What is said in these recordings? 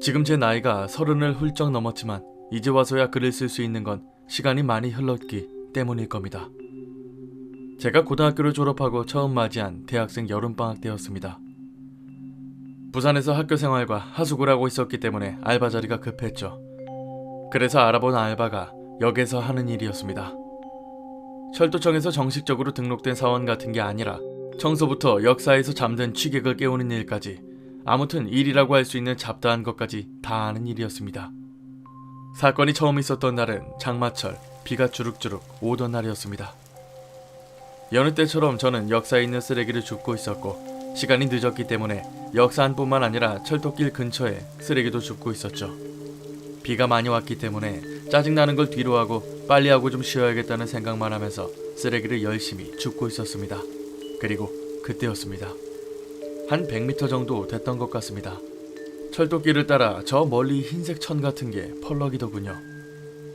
지금 제 나이가 서른을 훌쩍 넘었지만 이제 와서야 글을 쓸 수 있는 건 시간이 많이 흘렀기 때문일 겁니다. 제가 고등학교를 졸업하고 처음 맞이한 대학생 여름방학 때였습니다. 부산에서 학교 생활과 하숙을 하고 있었기 때문에 알바 자리가 급했죠. 그래서 알아본 알바가 역에서 하는 일이었습니다. 철도청에서 정식적으로 등록된 사원 같은 게 아니라 청소부터 역사에서 잠든 취객을 깨우는 일까지 아무튼 일이라고 할 수 있는 잡다한 것까지 다 하는 일이었습니다. 사건이 처음 있었던 날은 장마철 비가 주룩주룩 오던 날이었습니다. 여느 때처럼 저는 역사에 있는 쓰레기를 줍고 있었고 시간이 늦었기 때문에 역사 안뿐만 아니라 철도길 근처에 쓰레기도 줍고 있었죠. 비가 많이 왔기 때문에 짜증나는 걸 뒤로 하고 빨리 하고 좀 쉬어야겠다는 생각만 하면서 쓰레기를 열심히 줍고 있었습니다. 그리고 그때였습니다. 한 100m 정도 됐던 것 같습니다. 철도길을 따라 저 멀리 흰색 천 같은 게 펄럭이더군요.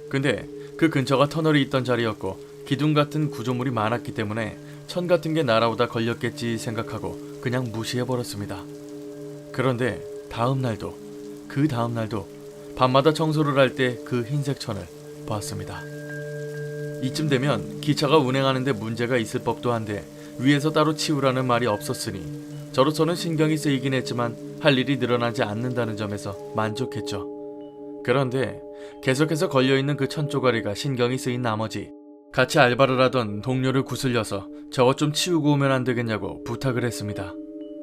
근데 그 근처가 터널이 있던 자리였고 기둥 같은 구조물이 많았기 때문에 천 같은 게 날아오다 걸렸겠지 생각하고 그냥 무시해버렸습니다. 그런데 다음 날도 그 다음 날도 밤마다 청소를 할 때 그 흰색 천을 봤습니다. 이쯤 되면 기차가 운행하는데 문제가 있을 법도 한데 위에서 따로 치우라는 말이 없었으니 저로서는 신경이 쓰이긴 했지만 할 일이 늘어나지 않는다는 점에서 만족했죠. 그런데 계속해서 걸려있는 그 천조가리가 신경이 쓰인 나머지 같이 알바를 하던 동료를 구슬려서 저것 좀 치우고 오면 안 되겠냐고 부탁을 했습니다.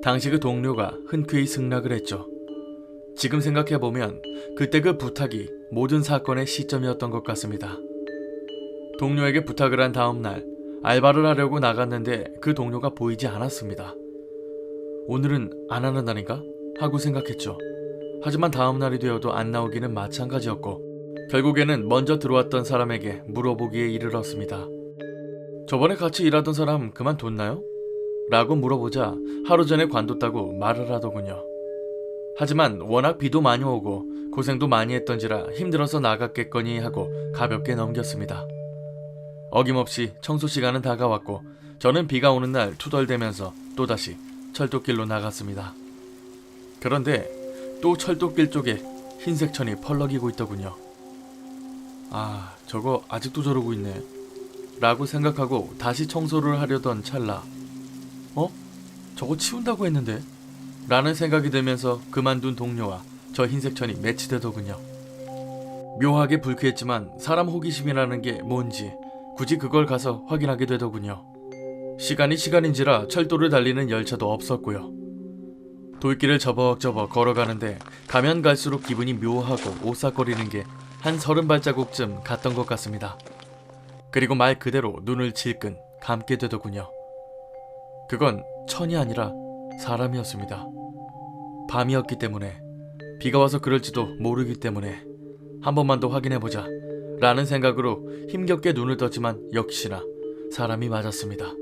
당시 그 동료가 흔쾌히 승낙을 했죠. 지금 생각해보면 그때 그 부탁이 모든 사건의 시점이었던 것 같습니다. 동료에게 부탁을 한 다음 날 알바를 하려고 나갔는데 그 동료가 보이지 않았습니다. 오늘은 안 하는 날인가? 하고 생각했죠. 하지만 다음날이 되어도 안 나오기는 마찬가지였고 결국에는 먼저 들어왔던 사람에게 물어보기에 이르렀습니다. 저번에 같이 일하던 사람 그만뒀나요? 라고 물어보자 하루 전에 관뒀다고 말을 하더군요. 하지만 워낙 비도 많이 오고 고생도 많이 했던지라 힘들어서 나갔겠거니 하고 가볍게 넘겼습니다. 어김없이 청소 시간은 다가왔고 저는 비가 오는 날 투덜대면서 또다시 철도길로 나갔습니다. 그런데 또 철도길 쪽에 흰색 천이 펄럭이고 있더군요. 아, 저거 아직도 저러고 있네. 라고 생각하고 다시 청소를 하려던 찰나. 어? 저거 치운다고 했는데? 라는 생각이 들면서 그만둔 동료와 저 흰색 천이 매치되더군요. 묘하게 불쾌했지만 사람 호기심이라는 게 뭔지 굳이 그걸 가서 확인하게 되더군요. 시간이 시간인지라 철도를 달리는 열차도 없었고요. 돌길을 저벅저벅 걸어가는데 가면 갈수록 기분이 묘하고 오싹거리는 게 한 서른 발자국쯤 갔던 것 같습니다. 그리고 말 그대로 눈을 질끈 감게 되더군요. 그건 천이 아니라 사람이었습니다. 밤이었기 때문에 비가 와서 그럴지도 모르기 때문에 한 번만 더 확인해보자 라는 생각으로 힘겹게 눈을 떴지만 역시나 사람이 맞았습니다.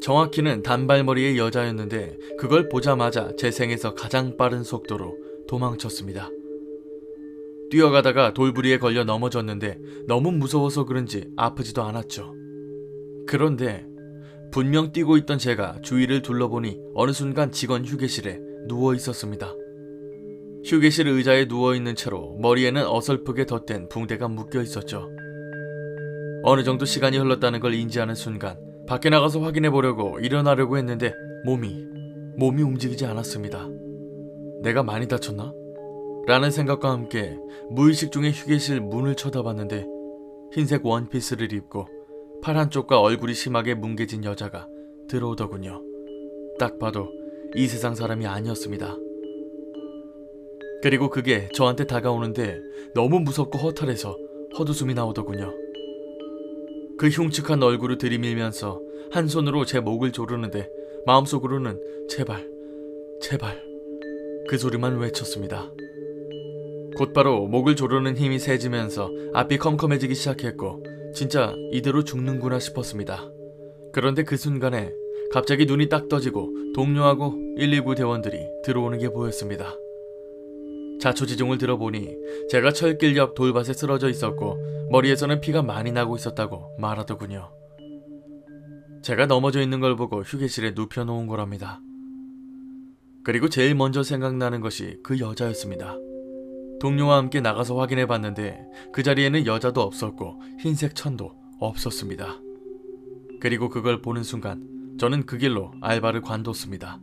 정확히는 단발머리의 여자였는데 그걸 보자마자 제 생에서 가장 빠른 속도로 도망쳤습니다. 뛰어가다가 돌부리에 걸려 넘어졌는데 너무 무서워서 그런지 아프지도 않았죠. 그런데 분명 뛰고 있던 제가 주위를 둘러보니 어느 순간 직원 휴게실에 누워 있었습니다. 휴게실 의자에 누워 있는 채로 머리에는 어설프게 덧댄 붕대가 묶여 있었죠. 어느 정도 시간이 흘렀다는 걸 인지하는 순간 밖에 나가서 확인해 보려고 일어나려고 했는데 몸이 몸이 움직이지 않았습니다. 내가 많이 다쳤나? 라는 생각과 함께 무의식 중에 휴게실 문을 쳐다봤는데 흰색 원피스를 입고 팔 한쪽과 얼굴이 심하게 뭉개진 여자가 들어오더군요. 딱 봐도 이 세상 사람이 아니었습니다. 그리고 그게 저한테 다가오는데 너무 무섭고 허탈해서 헛웃음이 나오더군요. 그 흉측한 얼굴을 들이밀면서 한 손으로 제 목을 조르는데 마음속으로는 제발, 제발 그 소리만 외쳤습니다. 곧바로 목을 조르는 힘이 세지면서 앞이 컴컴해지기 시작했고 진짜 이대로 죽는구나 싶었습니다. 그런데 그 순간에 갑자기 눈이 딱 떠지고 동료하고 119 대원들이 들어오는 게 보였습니다. 자초지종을 들어보니 제가 철길 옆 돌밭에 쓰러져 있었고 머리에서는 피가 많이 나고 있었다고 말하더군요. 제가 넘어져 있는 걸 보고 휴게실에 눕혀놓은 거랍니다. 그리고 제일 먼저 생각나는 것이 그 여자였습니다. 동료와 함께 나가서 확인해 봤는데 그 자리에는 여자도 없었고 흰색 천도 없었습니다. 그리고 그걸 보는 순간 저는 그 길로 알바를 관뒀습니다.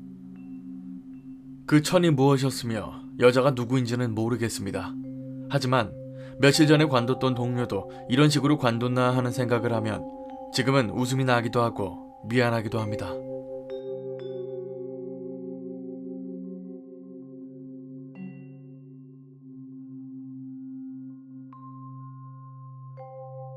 그 천이 무엇이었으며 여자가 누구인지는 모르겠습니다. 하지만 며칠 전에 관뒀던 동료도 이런 식으로 관뒀나 하는 생각을 하면 지금은 웃음이 나기도 하고 미안하기도 합니다.